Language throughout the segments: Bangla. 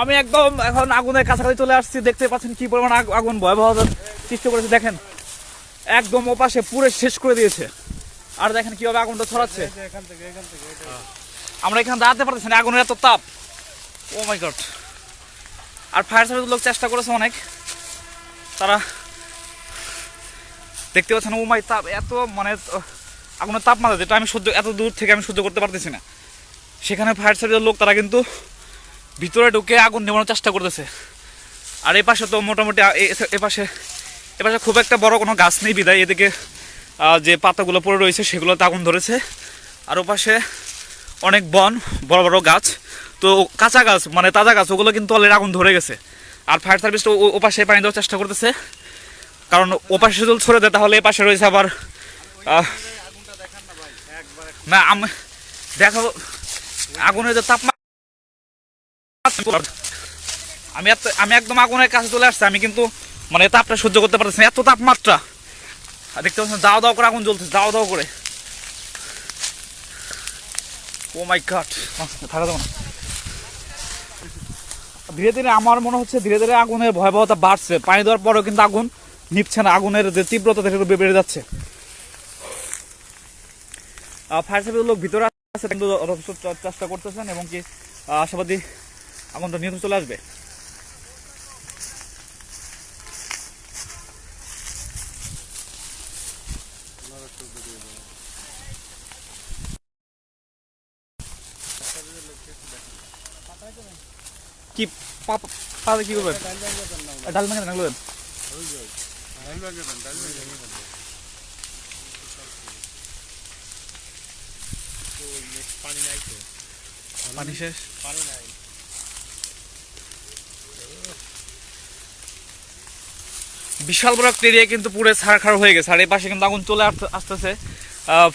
আমি একদম এখন আগুনের কাছাকাছি চলে আসছি দেখতে পাচ্ছেন কি পরিমাণ আগুন ভয়াবহতার সৃষ্টি করেছে দেখেন একদম ওপাশে পুরো শেষ করে দিয়েছে। আর দেখেন কীভাবে আগুনটা ছড়াচ্ছে। আমরা এখানে দাঁড়াতে পারতেছি না আগুনের এত তাপ। ও মাই গড আর ফায়ার সার্ভিস লোক চেষ্টা করেছে অনেক। তারা দেখতে পাচ্ছেন ও মাই তাপ এত মানে আগুনের তাপমাত্রা যেটা আমি সহ্য এত দূর থেকে আমি সহ্য করতে পারতেছি না। সেখানে ফায়ার সার্ভিসের লোক তারা কিন্তু ভিতরে ঢুকে আগুন নেভানোর চেষ্টা করতেছে। আর এই পাশে তো মোটামুটি এ- এ পাশে এ পাশে খুব একটা বড় কোনো গাছ নেই বিদায়। এদিকে যে পাতাগুলো পড়ে রয়েছে সেগুলোতে আগুন ধরেছে। আর ওপাশে অনেক বন, বড় বড় গাছ। তো কাঁচা গাছ মানে তাজা গাছ, ওগুলো কিন্তু অলরেডি আগুন ধরে গেছে। আর ফায়ার সার্ভিসটা ওপাশে পানি দেওয়ার চেষ্টা করতেছে। কারণ ওপাশে যদি ছড়ে দেয়, তাহলে এ পাশে রয়েছে আবার না, আমি দেখো আগুনের যে তাপমাত্রা আমি আমি একদম আগুনের কাছে চলে আসছি আমি কিন্তু মানে তাপটা সহ্য করতে পারতেছি এত তাপমাত্রা। আর দেখতে পাচ্ছেন দাও দাও করে আগুন জ্বলছে দাও দাও করে। ও মাই গড থাকা না। ধীরে ধীরে আমার মনে হচ্ছে ধীরে ধীরে আগুনের ভয়াবহতা বাড়ছে। পানি দেওয়ার পরেও কিন্তু আগুন নিপছে না আগুনের যে তীব্রতা সেটা একটু বেড়ে যাচ্ছে। ফায়ার সার্ভিসের লোক ভিতরে আছে কিন্তু চেষ্টা করতেছেন এবং কি আহ, আশাবাদী আগুনটা নিয়ন্ত্রণ চলে আসবে? কি কি করবেন? ডাল ভেঙে দেন এগুলো দেন। পানি শেষ? বিশাল বড় একটা এরিয়া কিন্তু পুরো ছাড়খাড় হয়ে গেছে। আর এই পাশে কিন্তু আগুন চলে আসতে- আসতেছে।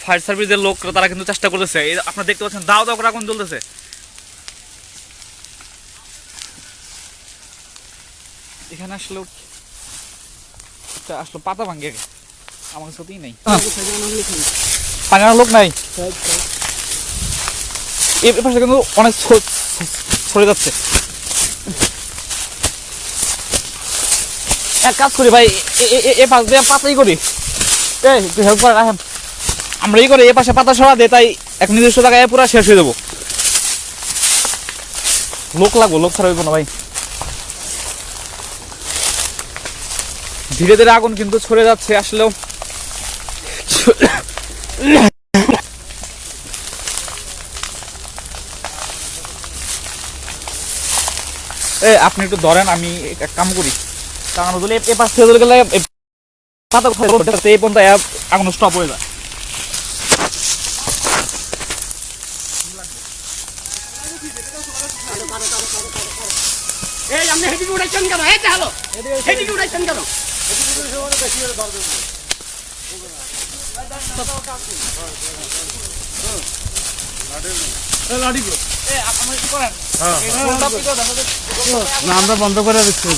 ফায়ার সার্ভিসের লোক তারা কিন্তু চেষ্টা করতেছে। এই আপনারা দেখতে পাচ্ছেন দাও দাও করে আগুন জ্বলতেছে। এখানে আসলেও এটা আসলে পাতা ভাঙ্গে। আমার সাথেই নেই। পানি লোক নাই? এই পাশে কিন্তু অনেক ছড়ে যাচ্ছে। এক কাজ করি ভাই, এ- পাশ দিয়ে পাতাই করি। এই, একটু হেল্প করে রাখেন আমরা এই করি, এ পাশে পাতা সরা দেয় তাই এক নির্দিষ্ট জায়গায় পুরো শেষ হয়ে যাব। লোক লাগবো, লোক ছাড়া হইব না ভাই। ধীরে ধীরে আগুন কিন্তু ছড়ে যাচ্ছে, আসলেও। এ আপনি একটু ধরেন, আমি এক কাম করি। কারণ যদি এ পাশ থেকে গেলে পাতা কোথায় পড়বে? তো এই পর্যন্ত এ আগুন স্টপ হয়ে যায়। এই আপনি কেন? এই কেন? না আমরা বন্ধ করে দিচ্ছি।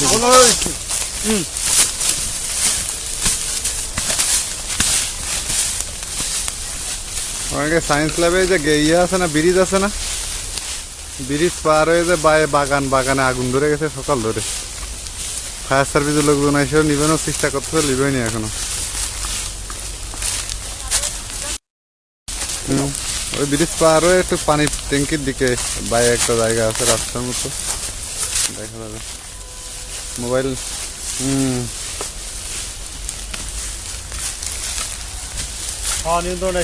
অনেকে সায়েন্স ল্যাবে যে ইয়ে আছে না ব্রিজ আছে না ব্রিজ পার হয়ে যে বায়ে বাগান বাগানে আগুন ধরে গেছে সকাল ধরে ফায়ার সার্ভিসের লোকজন এসে নিবেনও চেষ্টা করতেছে নিবেনি এখনও ওই ব্রিজ পার হয়ে একটু পানি ট্যাঙ্কির দিকে বাইরে একটা জায়গা আছে রাস্তার মতো দেখা যাবে মোবাইল হুম হ্যাঁ নিয়ন্ত্রণ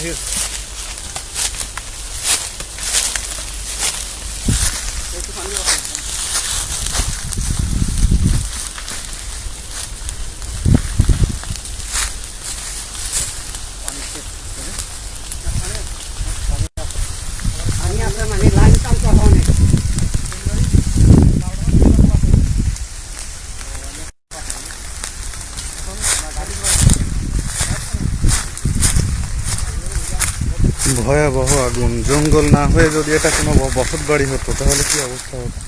ভয়াবহ আগুন। জঙ্গল না হয়ে যদি এটা কোনো বসত বাড়ি হতো, তাহলে কি অবস্থা হতো?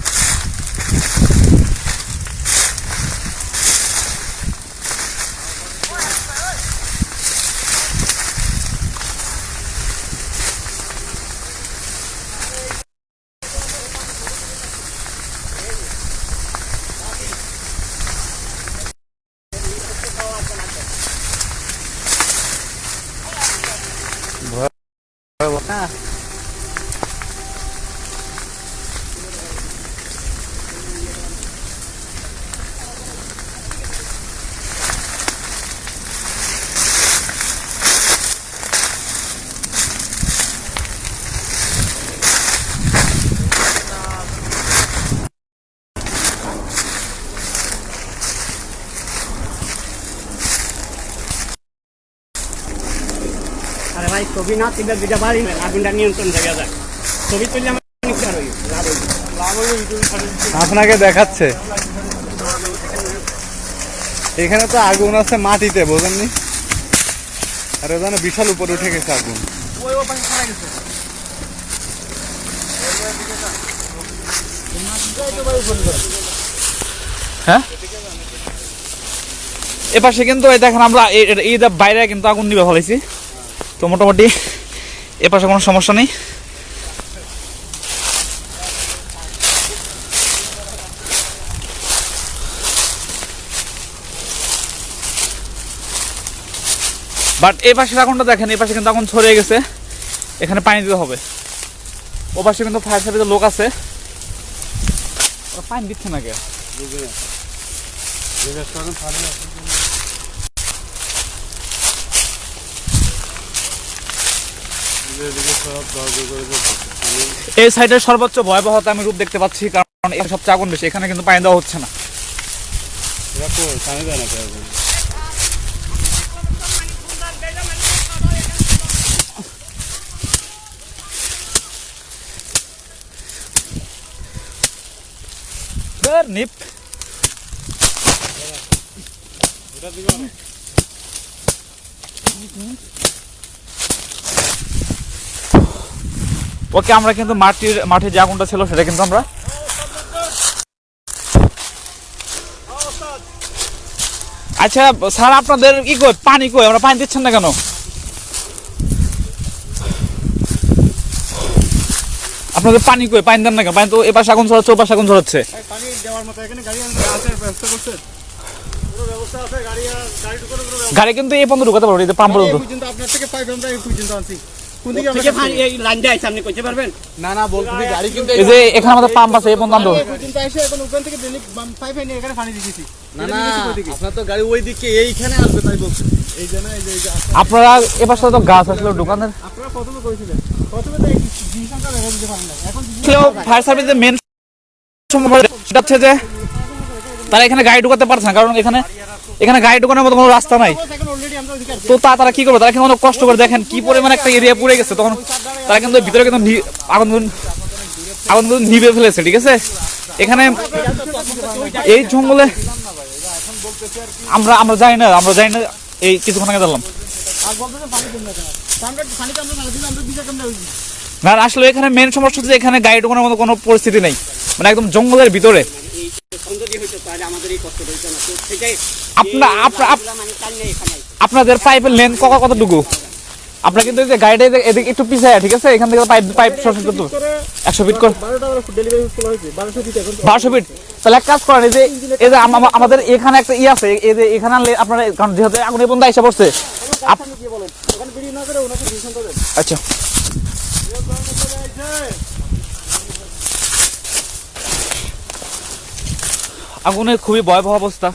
Ah. ছবি না দুটা বাড়ি আগুনটা নিয়ন্ত্রণ জায়গা যায়। ছবি তুললে আমার আপনাকে দেখাচ্ছে। এখানে তো আগুন আছে মাটিতে বোঝেননি? আর ওখানে বিশাল উপরে উঠে গেছে আগুন। হ্যাঁ? এপাশে কিন্তু এই দেখেন আমরা এই- বাইরে কিন্তু আগুন নিবে ফেলেছি তো মোটামুটি এপাশে কোনো সমস্যা নেই। বাট এই পাশের আগুনটা দেখেন এই পাশে কিন্তু আগুন ছড়িয়ে গেছে। এখানে পানি দিতে হবে। ও পাশে কিন্তু ফায়ার সার্ভিসের লোক আছে। পানি দিচ্ছে না কে এই সাইডের সর্বোচ্চ ভয়াবহতা আমি রূপ দেখতে পাচ্ছি, কারণ এখানে সবচেয়ে আগুন বেশি, এখানে কিন্তু পানি দেওয়া হচ্ছে না। নিপ। ওকে আমরা কিন্তু মাটির মাঠে যে আগুনটা ছিল সেটা কিন্তু আমরা আচ্ছা স্যার আপনাদের কি কই? পানি কই? আমরা পানি দিচ্ছেন না কেন? আপনাদের পানি কই? পানি দেন না কেন? পানি তো এপাশে আগুন ছড়াচ্ছে ওপাশে আগুন ছড়াচ্ছে। পানি দেওয়ার মতো এখানে গাড়ি আছে ব্যবস্থা করছেন গাড়ি কিন্তু এই পর্যন্ত ঢুকাতে পারব পাম্প পর্যন্ত আপনার থেকে পাইপ আমরা এই পর্যন্ত আনছি। কোন দিকে আমরা থেকে পানি এই লাইন দিয়ে আপনি কইতে পারবেন? না না বলছি গাড়ি কিন্তু এই যে এখানে আমাদের পাম্প আছে এই পর্যন্ত আনতে হবে। এই পর্যন্ত এসে এখন ওখান থেকে পাইপ এনে এখানে পানি দিয়েছি। না না আপনার তো গাড়ি ওই দিকে এইখানে আসবে তাই বলছি। এই যে না এই যে এই যে আপনারা এপাশে তো গাছ আসলে দোকানের। আপনারা প্রথমে করেছিলেন প্রথমে তো এই জিনিসটা দেখা দিতে পারেন না এখন ফায়ার সার্ভিসের মেন সেটা হচ্ছে যে তারা এখানে গাড়ি ঢুকাতে পারছে না কারণ এখানে এখানে গাড়ি ঢুকানোর মতো কোনো রাস্তা নাই। তো তা তারা কি করবে? তারা কিন্তু অনেক কষ্ট করে দেখেন কি পরিমাণ একটা এরিয়া পুড়ে গেছে। তখন তারা কিন্তু ভিতরে কিন্তু আগুন আগুন কিন্তু নিভে ফেলেছে, ঠিক আছে? এখানে এই জঙ্গলে আমরা আমরা যাই না, আমরা যাই না এই কিছুক্ষণ আগে জানলাম। না আসলে এখানে মেন সমস্যা হচ্ছে এখানে গাড়ি ঢোকানোর মতো কোনো পরিস্থিতি নেই। মানে একদম জঙ্গলের ভিতরে। এই সৌন্দর্য হইতো তাহলে আমাদের এই কষ্ট হইতো না। তো সেটাই আপনা আপনা আপ- মানে আপনাদের পাইপের লেন্থ কত কতটুকু আপনার কিন্তু যে গাড়িটা এদিকে- একটু পিছায় ঠিক আছে? এখান থেকে পাইপ পাইপ সরষে করতে একশো ফিট করে বারোশো ফিট তাহলে এক কাজ করেন এই যে এই যে আম- আম- আমাদের এখানে একটা ই আছে এই যে এখানে আনলে আপনার কারণ যেহেতু আগুনের বন্ধ এসে পড়ছে। আপ- কি বলেন ওখানে বেরিয়ে না করে ওনাকে ডিসিশন দেবেন আচ্ছা আগুনের খুবই ভয়াবহ অবস্থা।